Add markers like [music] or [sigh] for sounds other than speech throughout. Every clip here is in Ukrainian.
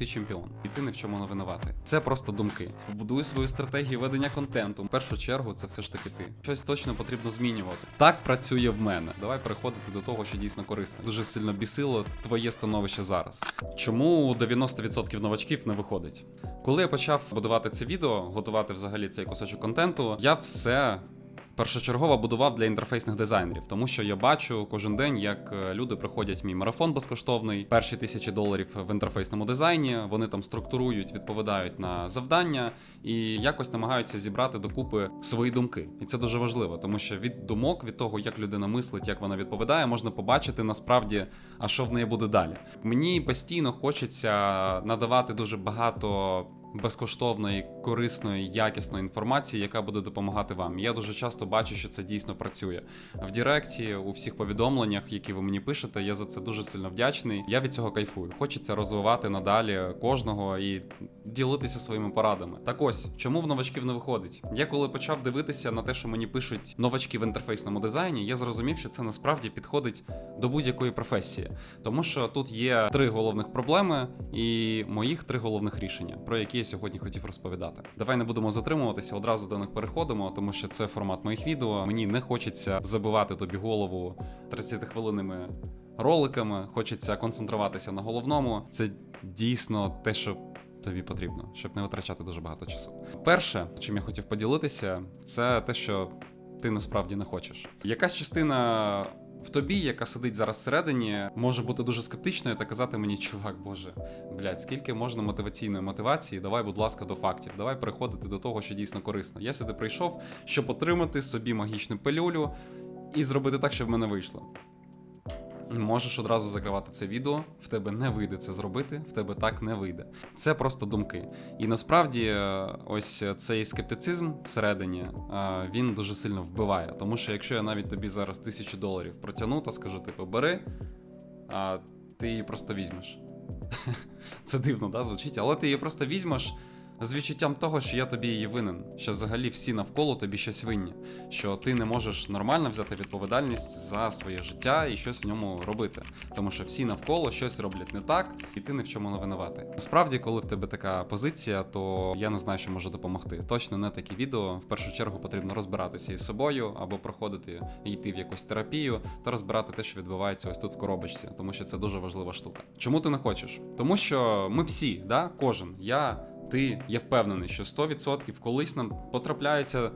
ти чемпіон, і ти ні в чому не винуватий. Це просто думки. Будуй свою стратегію ведення контенту. В першу чергу це все ж таки ти. Щось точно потрібно змінювати. Так працює в мене. Давай переходити до того, що дійсно корисно. Дуже сильно бісило твоє становище зараз. Чому 90% новачків не виходить? Коли я почав будувати це відео, готувати взагалі цей кусочок контенту, я все першочергово будував для інтерфейсних дизайнерів, тому що я бачу кожен день, як е, люди приходять мій марафон безкоштовний, перші тисячі доларів в інтерфейсному дизайні. Вони там структурують, відповідають на завдання і якось намагаються зібрати докупи свої думки. І це дуже важливо, тому що від думок, від того, як людина мислить, як вона відповідає, можна побачити насправді, а що в неї буде далі. Мені постійно хочеться надавати дуже багато безкоштовної, корисної, якісної інформації, яка буде допомагати вам. Я дуже часто бачу, що це дійсно працює. В Директі, у всіх повідомленнях, які ви мені пишете, я за це дуже сильно вдячний. Я від цього кайфую. Хочеться розвивати надалі кожного і ділитися своїми порадами. Так ось, чому в новачків не виходить? Я коли почав дивитися на те, що мені пишуть новачки в інтерфейсному дизайні, я зрозумів, що це насправді підходить до будь-якої професії, тому що тут є три головних проблеми і моїх три головних рішення, про які я сьогодні хотів розповідати. Давай не будемо затримуватися, одразу до них переходимо, тому що це формат моїх відео. Мені не хочеться забивати тобі голову 30-хвилинними роликами. Хочеться концентруватися на головному. Це дійсно те, що. Тобі потрібно, щоб не витрачати дуже багато часу. Перше, чим я хотів поділитися, це те, що ти насправді не хочеш. Якась частина в тобі, яка сидить зараз всередині, може бути дуже скептичною та казати мені, чувак, боже, блядь, скільки можна мотиваційної мотивації, давай, будь ласка, до фактів, давай переходити до того, що дійсно корисно. Я сюди прийшов, щоб отримати собі магічну пилюлю і зробити так, щоб в мене вийшло. Можеш одразу закривати це відео, в тебе не вийде це зробити, в тебе так не вийде. Це просто думки. І насправді, е, ось цей скептицизм всередині е, він дуже сильно вбиває. Тому що якщо я навіть тобі зараз тисячу доларів протягну та скажу, типу, бери, а ти її просто візьмеш. [laughs] Це дивно, да, звучить, але ти її просто візьмеш з відчуттям того, що я тобі її винен, що взагалі всі навколо тобі щось винні, що ти не можеш нормально взяти відповідальність за своє життя і щось в ньому робити. Тому що всі навколо щось роблять не так, і ти ні в чому не винуватий. Насправді, коли в тебе така позиція, то я не знаю, що може допомогти. Точно не такі відео. В першу чергу потрібно розбиратися із собою або проходити йти в якусь терапію та розбирати те, що відбувається ось тут в коробочці, тому що це дуже важлива штука. Чому ти не хочеш? Тому що ми всі, да, кожен, я. Ти, я впевнений, що 100% колись нам потрапляється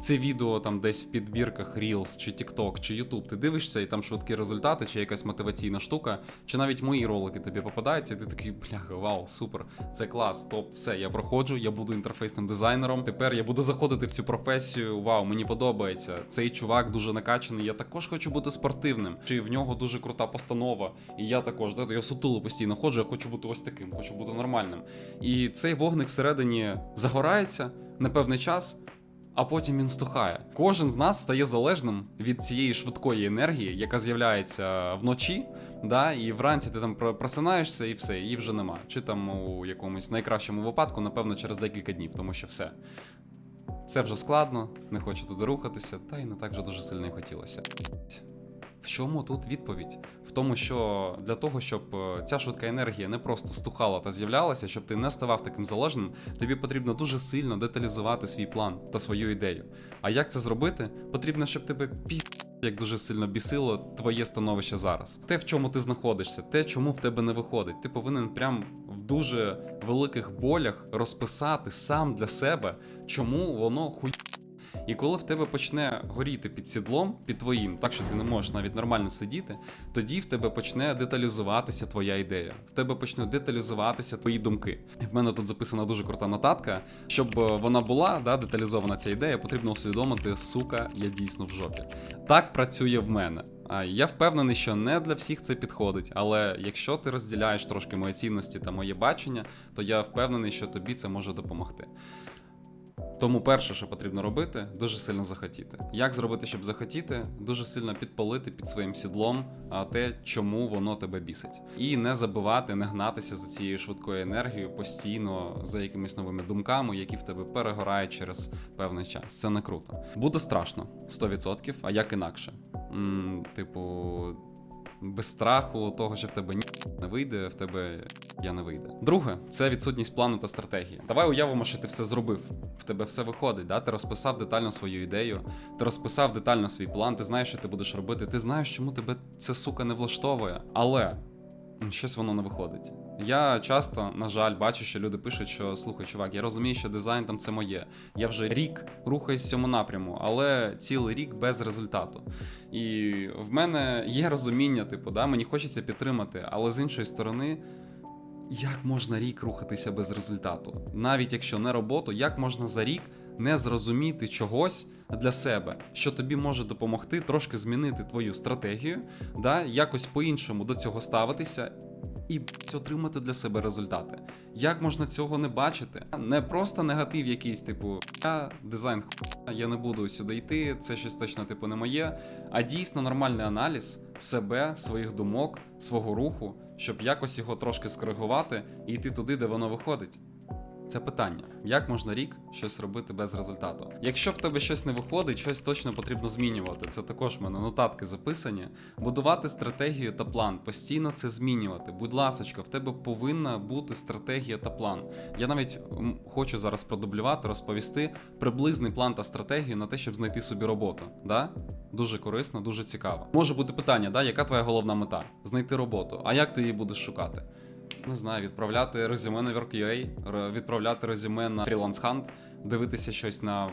це відео там десь в підбірках Reels, чи TikTok, чи YouTube. Ти дивишся, і там швидкі результати, чи якась мотиваційна штука, чи навіть мої ролики тобі попадаються, і ти такий, бляха, вау, супер, це клас, топ, все, я проходжу, я буду інтерфейсним дизайнером. Тепер я буду заходити в цю професію. Вау, мені подобається. Цей чувак дуже накачаний. Я також хочу бути спортивним. Чи в нього дуже крута постанова, і я також, да, я сутуло постійно ходжу, я хочу бути ось таким, хочу бути нормальним. І цей вогник всередині загорається на певний час. А потім він стухає. Кожен з нас стає залежним від цієї швидкої енергії, яка з'являється вночі, да, і вранці ти там просинаєшся і все, її вже нема. Чи там у якомусь найкращому випадку, напевно, через декілька днів, тому що все. Це вже складно, не хочу туди рухатися, та й не так вже дуже сильно і хотілося. В чому тут відповідь? В тому, що для того, щоб е, ця швидка енергія не просто стухала та з'являлася, щоб ти не ставав таким залежним, тобі потрібно дуже сильно деталізувати свій план та свою ідею. А як це зробити? Потрібно, щоб тебе пі... як дуже сильно бісило твоє становище зараз. Те, в чому ти знаходишся, те, чому в тебе не виходить. Ти повинен прям в дуже великих болях розписати сам для себе, чому воно хуй. І коли в тебе почне горіти під сідлом, під твоїм, так що ти не можеш навіть нормально сидіти, тоді в тебе почне деталізуватися твоя ідея. В тебе почнуть деталізуватися твої думки. В мене тут записана дуже крута нотатка. Щоб е, вона була да, деталізована ця ідея, потрібно усвідомити, сука, я дійсно в жопі. Так працює в мене. Я впевнений, що не для всіх це підходить, але якщо ти розділяєш трошки мої цінності та моє бачення, то я впевнений, що тобі це може допомогти. Тому перше, що потрібно робити, дуже сильно захотіти. Як зробити, щоб захотіти? Дуже сильно підпалити під своїм сідлом те, чому воно тебе бісить. І не забивати, не гнатися за цією швидкою енергією постійно за якимись новими думками, які в тебе перегорають через певний час. Це не круто. Буде страшно 100%, а як інакше? М, типу. Без страху того, що в тебе ні не вийде, в тебе я не вийде. Друге, це відсутність плану та стратегії. Давай уявимо, що ти все зробив. В тебе все виходить. Да? Ти розписав детально свою ідею, ти розписав детально свій план, ти знаєш, що ти будеш робити, ти знаєш, чому тебе це сука не влаштовує. Але щось воно не виходить. Я часто, на жаль, бачу, що люди пишуть, що слухай, чувак, я розумію, що дизайн там це моє. Я вже рік рухаюсь в цьому напряму, але цілий рік без результату. І в мене є розуміння, типу, да, мені хочеться підтримати, але з іншої сторони. Як можна рік рухатися без результату? Навіть якщо не роботу, як можна за рік не зрозуміти чогось для себе, що тобі може допомогти трошки змінити твою стратегію, да, якось по-іншому до цього ставитися і отримати для себе результати. Як можна цього не бачити? Не просто негатив якийсь, типу, я дизайн хуя, я не буду сюди йти, це щось точно типу не моє. А дійсно нормальний аналіз себе, своїх думок, свого руху, щоб якось його трошки скоригувати і йти туди, де воно виходить. Це питання: як можна рік щось робити без результату? Якщо в тебе щось не виходить, щось точно потрібно змінювати. Це також в мене нотатки записані. Будувати стратегію та план, постійно це змінювати. Будь ласочка, в тебе повинна бути стратегія та план. Я навіть хочу зараз продублювати, розповісти приблизний план та стратегію на те, щоб знайти собі роботу. Да? Дуже корисно, дуже цікаво. Може бути питання, да? яка твоя головна мета? Знайти роботу. А як ти її будеш шукати? Не знаю, відправляти резюме на Work.ua, відправляти резюме на Freelance Hunt, дивитися щось на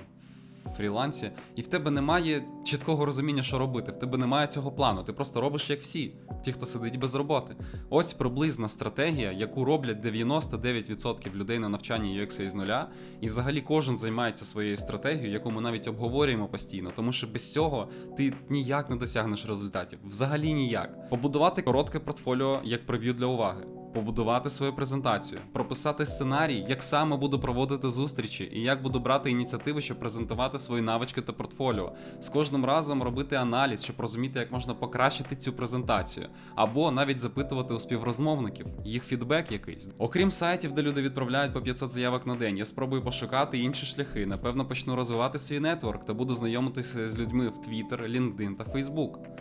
фрілансі, і в тебе немає чіткого розуміння, що робити. В тебе немає цього плану. Ти просто робиш як всі, ті, хто сидить без роботи. Ось приблизна стратегія, яку роблять 99% людей на навчанні UX із нуля. І взагалі кожен займається своєю стратегією, яку ми навіть обговорюємо постійно, тому що без цього ти ніяк не досягнеш результатів. Взагалі ніяк. Побудувати коротке портфоліо як прев'ю для уваги. Побудувати свою презентацію, прописати сценарій, як саме буду проводити зустрічі і як буду брати ініціативи, щоб презентувати свої навички та портфоліо. З кожним разом робити аналіз, щоб розуміти, як можна покращити цю презентацію, або навіть запитувати у співрозмовників їх фідбек якийсь. Окрім сайтів, де люди відправляють по 500 заявок на день, я спробую пошукати інші шляхи. Напевно, почну розвивати свій нетворк та буду знайомитися з людьми в Twitter, LinkedIn та Facebook.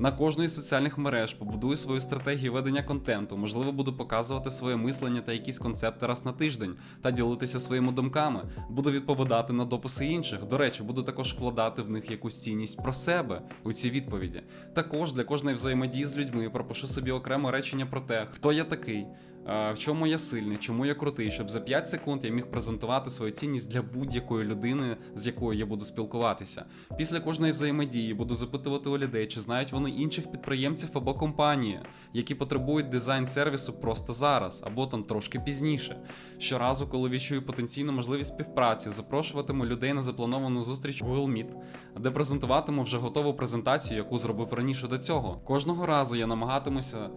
На кожної з соціальних мереж побудую свою стратегію ведення контенту, можливо, буду показувати своє мислення та якісь концепти раз на тиждень та ділитися своїми думками. Буду відповідати на дописи інших. До речі, буду також вкладати в них якусь цінність про себе у ці відповіді. Також для кожної взаємодії з людьми пропишу собі окремо речення про те, хто я такий. Е, В чому я сильний, чому я крутий, щоб за 5 секунд я міг презентувати свою цінність для будь-якої людини, з якою я буду спілкуватися. Після кожної взаємодії буду запитувати у людей, чи знають вони інших підприємців або компанії, які потребують дизайн-сервісу просто зараз, або там трошки пізніше. Щоразу, коли відчую потенційну можливість співпраці, запрошуватиму людей на заплановану зустріч Google Meet, де презентуватиму вже готову презентацію, яку зробив раніше до цього. Кожного разу я намагатимуся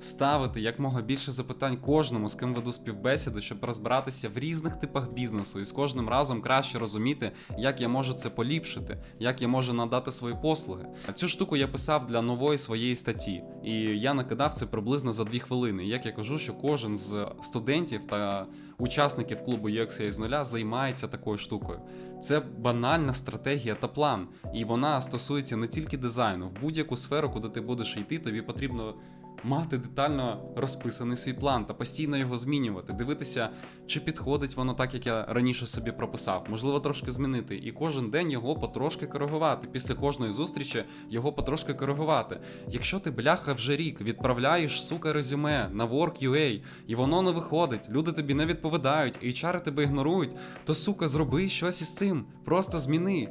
ставити якмога більше запитань кожному, з ким веду співбесіду, щоб розбиратися в різних типах бізнесу і з кожним разом краще розуміти, як я можу це поліпшити, як я можу надати свої послуги. Цю штуку я писав для нової своєї статті, і я накидав це приблизно за дві хвилини. Як я кажу, що кожен з студентів та учасників клубу UX з нуля займається такою штукою. Це банальна стратегія та план, і вона стосується не тільки дизайну. В будь-яку сферу, куди ти будеш йти, тобі потрібно мати детально розписаний свій план та постійно його змінювати, дивитися, чи підходить воно так, як я раніше собі прописав, можливо, трошки змінити, і кожен день його потрошки коригувати. Після кожної зустрічі його потрошки коригувати. Якщо ти бляха вже рік відправляєш сука резюме на Work.ua, і воно не виходить, люди тобі не відповідають, HR тебе ігнорують, то сука, зроби щось із цим. Просто зміни.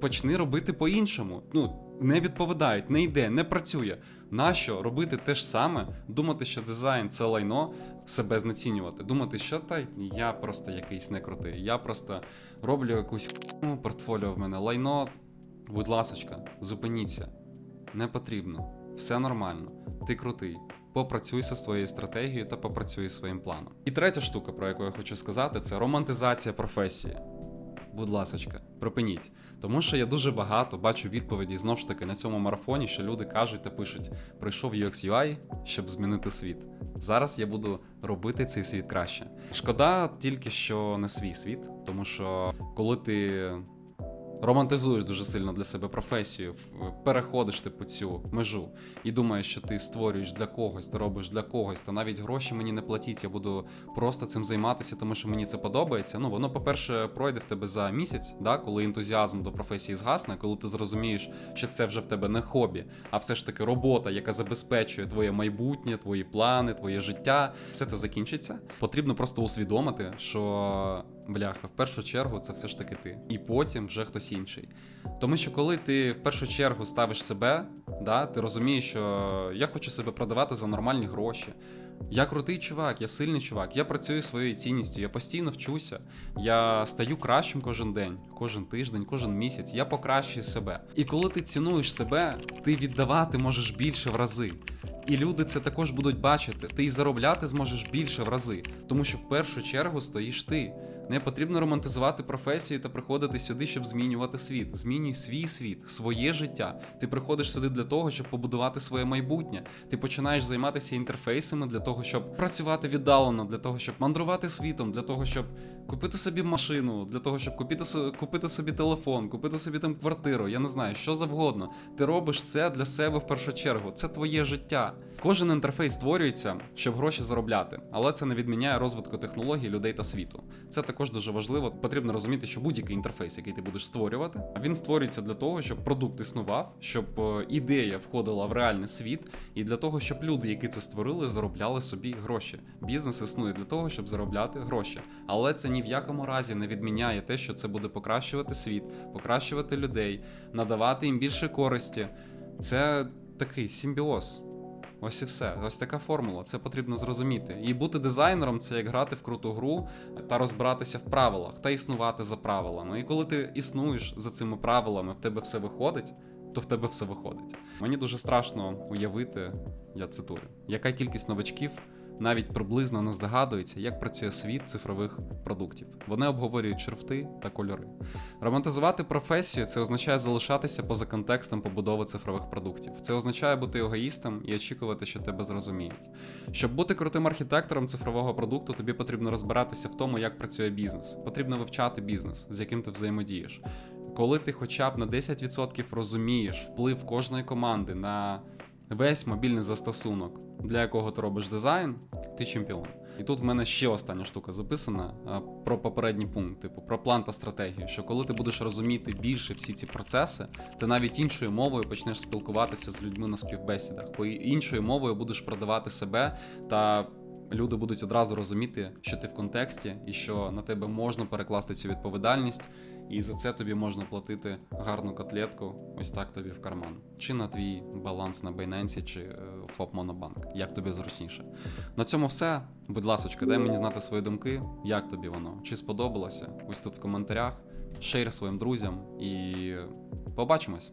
Почни робити по-іншому. Ну, не відповідають, не йде, не працює. Нащо робити те ж саме, думати, що дизайн це лайно, себе знецінювати, думати, що та я просто якийсь не крутий, я просто роблю якусь портфоліо в мене лайно. Будь ласочка, зупиніться. Не потрібно. Все нормально. Ти крутий. Попрацюй зі своєю стратегією та попрацюй своїм планом. І третя штука, про яку я хочу сказати, це романтизація професії. Будь ласочка, припиніть. Тому що я дуже багато бачу відповіді знов ж таки на цьому марафоні, що люди кажуть та пишуть: прийшов UX UI, щоб змінити світ. Зараз я буду робити цей світ краще. Шкода тільки що не свій світ, тому що коли ти романтизуєш дуже сильно для себе професію, переходиш типу цю межу і думаєш, що ти створюєш для когось, ти робиш для когось, та навіть гроші мені не платіть, я буду просто цим займатися, тому що мені це подобається. Ну воно, по-перше, пройде в тебе за місяць, да, коли ентузіазм до професії згасне, коли ти зрозумієш, що це вже в тебе не хобі, а все ж таки робота, яка забезпечує твоє майбутнє, твої плани, твоє життя. Все це закінчиться. Потрібно просто усвідомити, що бляха, в першу чергу це все ж таки ти, і потім вже хтось інший. Тому що коли ти в першу чергу ставиш себе, да, ти розумієш, що я хочу себе продавати за нормальні гроші. Я крутий чувак, я сильний чувак, я працюю своєю цінністю, я постійно вчуся, я стаю кращим кожен день, кожен тиждень, кожен місяць, я покращую себе. І коли ти цінуєш себе, ти віддавати можеш більше в рази. І люди це також будуть бачити. Ти і заробляти зможеш більше в рази, тому що в першу чергу стоїш ти. Не потрібно романтизувати професію та приходити сюди, щоб змінювати світ. Змінюй свій світ, своє життя. Ти приходиш сюди для того, щоб побудувати своє майбутнє. Ти починаєш займатися інтерфейсами для того, щоб працювати віддалено, для того, щоб мандрувати світом, для того, щоб купити собі машину, для того, щоб купити, купити собі телефон, купити собі там квартиру. Я не знаю, що завгодно. Ти робиш це для себе в першу чергу. Це твоє життя. Кожен інтерфейс створюється, щоб гроші заробляти, але це не відміняє розвитку технологій, людей та світу. Це також дуже важливо. Потрібно розуміти, що будь-який інтерфейс, який ти будеш створювати, він створюється для того, щоб продукт існував, щоб е, ідея входила в реальний світ, і для того, щоб люди, які це створили, заробляли собі гроші. Бізнес існує для того, щоб заробляти гроші. Але це ні в якому разі не відміняє те, що це буде покращувати світ, покращувати людей, надавати їм більше користі. Це такий симбіоз. Ось і все. Ось така формула. Це потрібно зрозуміти. І бути дизайнером це як грати в круту гру та розбиратися в правилах та існувати за правилами. І коли ти існуєш за цими правилами, в тебе все виходить. То в тебе все виходить. Мені дуже страшно уявити, я цитую, яка кількість новачків навіть приблизно не здогадується, як працює світ цифрових продуктів. Вони обговорюють шрифти та кольори. Романтизувати професію це означає залишатися поза контекстом побудови цифрових продуктів. Це означає бути егоїстом і очікувати, що тебе зрозуміють. Щоб бути крутим архітектором цифрового продукту, тобі потрібно розбиратися в тому, як працює бізнес. Потрібно вивчати бізнес, з яким ти взаємодієш. Коли ти хоча б на 10% розумієш вплив кожної команди на весь мобільний застосунок, для якого ти робиш дизайн, ти чемпіон. І тут в мене ще остання штука записана про попередній пункт, типу про план та стратегію. Що коли ти будеш розуміти більше всі ці процеси, ти навіть іншою мовою почнеш спілкуватися з людьми на співбесідах, бо іншою мовою будеш продавати себе та. Люди будуть одразу розуміти, що ти в контексті, і що на тебе можна перекласти цю відповідальність, і за це тобі можна платити гарну котлетку, ось так тобі в карман. Чи на твій баланс на Binance, чи е, ФОП Монобанк, як тобі зручніше. На цьому все. Будь ласочка, дай мені знати свої думки, як тобі воно, чи сподобалося. Ось тут в коментарях, шейр своїм друзям і побачимось.